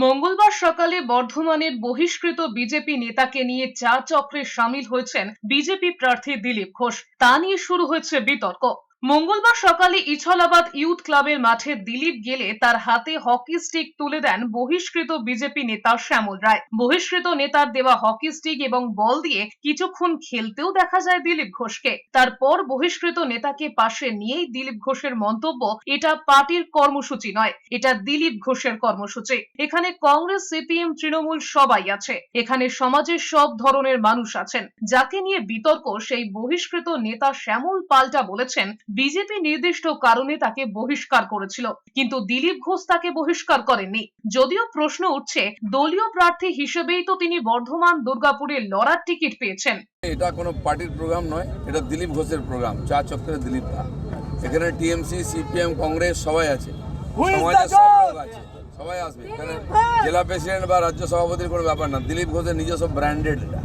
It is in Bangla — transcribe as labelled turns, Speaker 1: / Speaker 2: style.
Speaker 1: মঙ্গলবার সকালে বর্ধমানের বহিষ্কৃত বিজেপি নেতাকে নিয়ে চা চক্রে সামিল হয়েছেন বিজেপি প্রার্থী দিলীপ ঘোষ। তা নিয়ে শুরু হয়েছে বিতর্ক। মঙ্গলবার সকালে ইছলাবাদ ইউথ ক্লাবের মাঠে দিলীপ গেলে তার হাতে হকি স্টিক তুলে দেন বহিষ্কৃত বিজেপি নেতা শ্যামল রায়। বহিষ্কৃত নেতার দেওয়া হকি স্টিক এবং বল দিয়ে কিছুক্ষণ খেলতেও দেখা যায় দিলীপ ঘোষকে। তারপর বহিষ্কৃত নেতাকে পাশে নিয়েই দিলীপ ঘোষের মন্তব্য, এটা পার্টির কর্মসূচি নয়, এটা দিলীপ ঘোষের কর্মসূচি। এখানে কংগ্রেস, সিপিএম, তৃণমূল সবাই আছে। এখানে সমাজের সব ধরনের মানুষ আছেন। যাকে নিয়ে বিতর্ক, সেই বহিষ্কৃত নেতা শ্যামল পাল্টা বলেছেন বিজেপি নির্দিষ্ট কারণে তাকে বহিষ্কার করেছিল কিন্তু দিলীপ ঘোষ তাকে বহিষ্কার করেননি। যদিও প্রশ্ন উঠছে দলীয় প্রার্থী হিসেবেই তো তিনি বর্ধমান দুর্গাপুরে লড়ার টিকিট পেয়েছেন।
Speaker 2: এটা কোনো পার্টির প্রোগ্রাম নয় এটা দিলীপ ঘোষের প্রোগ্রাম চা চক্রে দিলীপ দা। এখানে টিএমসি সিপিএম কংগ্রেস সবাই আছে। সমাজের সব লোক আছে সবাই আসবে। এখানে জেলা প্রেসিডেন্ট বা রাজ্য সভাপতির কোনো ব্যাপার না দিলীপ ঘোষের নিজস্ব ব্র্যান্ডেড এটা।